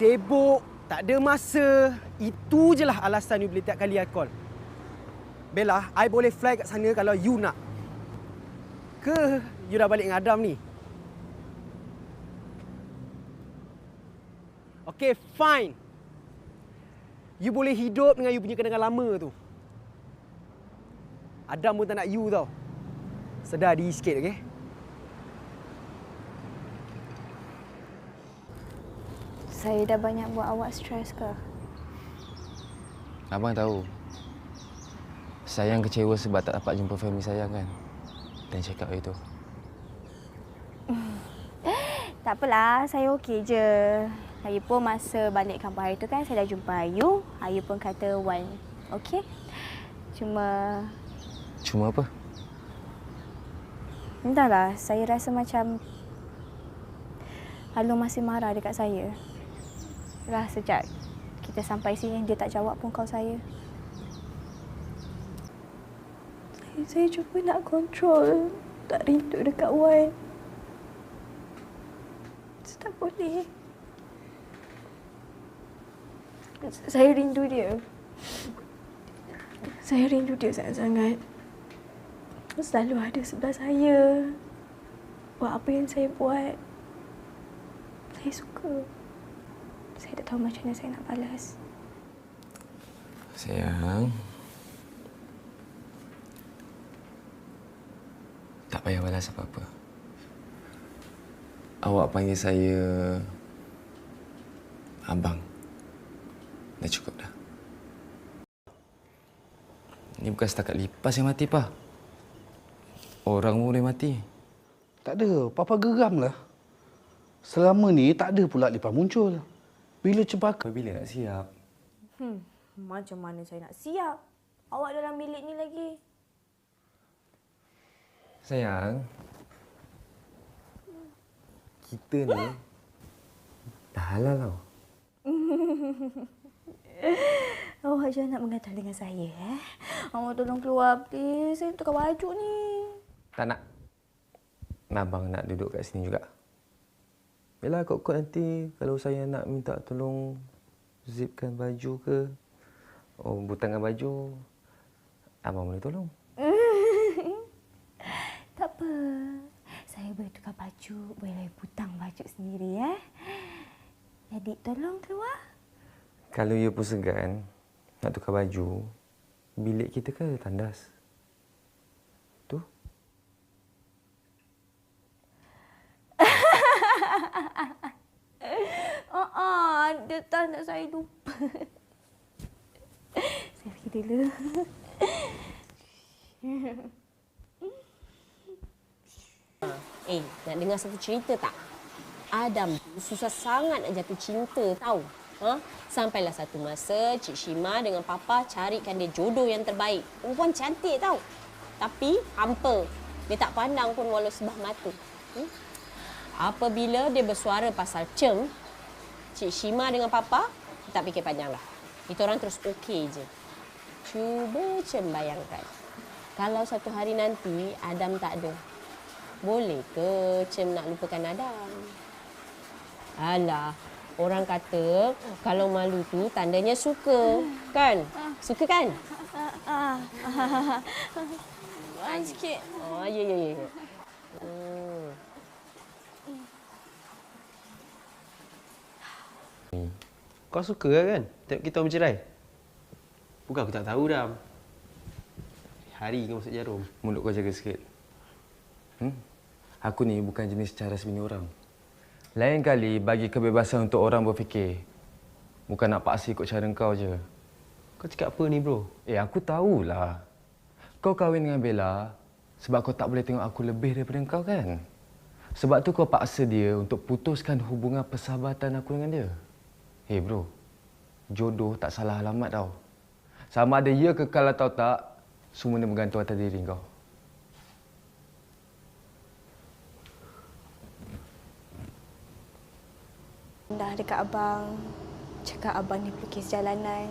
Sibuk, tak ada masa. Itu je lah alasan you boleh tiap kali I call. Bella, I boleh fly kat sana kalau you nak. Ke you dah balik dengan Adam ni? Okay, fine. You boleh hidup dengan you punya kenangan lama tu. Adam pun tak nak you tau. Sedar diri sikit, okay? Saya dah banyak buat awak stres ke? Abang tahu. Sayang kecewa sebab tak dapat jumpa family sayang kan. Dan cakap itu. Tak apalah, saya okey je. Lagipun masa balik kampung hari tu kan saya dah jumpa Ayu. Ayu pun kata Wan okey. Cuma Cuma apa? entahlah, saya rasa macam Alung masih marah dekat saya. Lah sejak kita sampai sini dia tak jawab pun saya. Saya, saya cuba nak kontrol tak rindu dekat Wan. Saya tak boleh. Saya rindu dia. Saya rindu dia sangat-sangat. Selalu ada sebelah saya. Buat apa yang saya buat. Saya suka. Saya tak tahu macam mana saya nak balas. Sayang. Tak payah balas apa-apa. Awak panggil saya abang. Dah cukup dah. Ini bukan setakat lipas yang mati, Pak. Orang pun boleh mati. Tak ada. Papa geram lah. Selama ni tak ada pula lipas muncul. Bila cempaka? Bila nak siap? Hmm, macam mana saya nak siap? Awak dalam bilik ni lagi. Sayang. Kita ni dah halal tau. Awak jangan nak mengatal dengan saya, eh? Awak tolong keluar, please. Saya tukar baju ni. Tak nak. Abang nak duduk kat sini juga. Yalah kot-kot nanti kalau saya nak minta tolong zipkan baju ke, oh butangkan baju, abang boleh tolong. Tak apa. Saya boleh tukar baju, boleh butang baju sendiri, eh? Jadi tolong keluar. Kalau you pun segan nak tukar baju, bilik kita ada tandas. Tak nak saya lupa. saya pergi dulu. Eh, nak dengar satu cerita tak? Adam susah sangat nak jatuh cinta tahu. Ha? Sampailah satu masa Cik Shima dengan Papa carikan dia jodoh yang terbaik. Perempuan cantik tahu. Tapi hampa. Dia tak pandang pun walau sebah mata. Hmm? Apabila dia bersuara pasal Cem, Cik Shima dengan Papa tak fikir panjang lah. Itu orang terus okey je. Cuba Cem bayangkan. Kalau satu hari nanti Adam tak ada, boleh ke Cem nak lupakan Adam? Alah, orang kata kalau malu tu tandanya suka. Kan? Suka kan? Ah, ah, sikit. Oh, ya, ya, ya. Hmm. Kau suka lah kan tengok kita bercerai? Bukan aku tak tahu dah. Hari kau masuk jarum. Mulut kau jaga sikit. Hmm? Aku ni bukan jenis cara sebini orang. Lain kali bagi kebebasan untuk orang berfikir. Bukan nak paksa ikut cara kau je. Kau cakap apa ni bro? Eh, aku tahulah. Kau kahwin dengan Bella sebab kau tak boleh tengok aku lebih daripada kau kan? Sebab tu kau paksa dia untuk putuskan hubungan persahabatan aku dengan dia. Hei bro, jodoh tak salah alamat tau. Sama ada ia kekal atau tak, semuanya bergantung atas diri kau. Dah dekat abang. Cakap abang ni pelukis jalanan.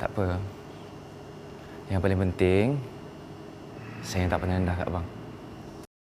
Tak apa. Yang paling penting, saya tak pernah rendah kat abang.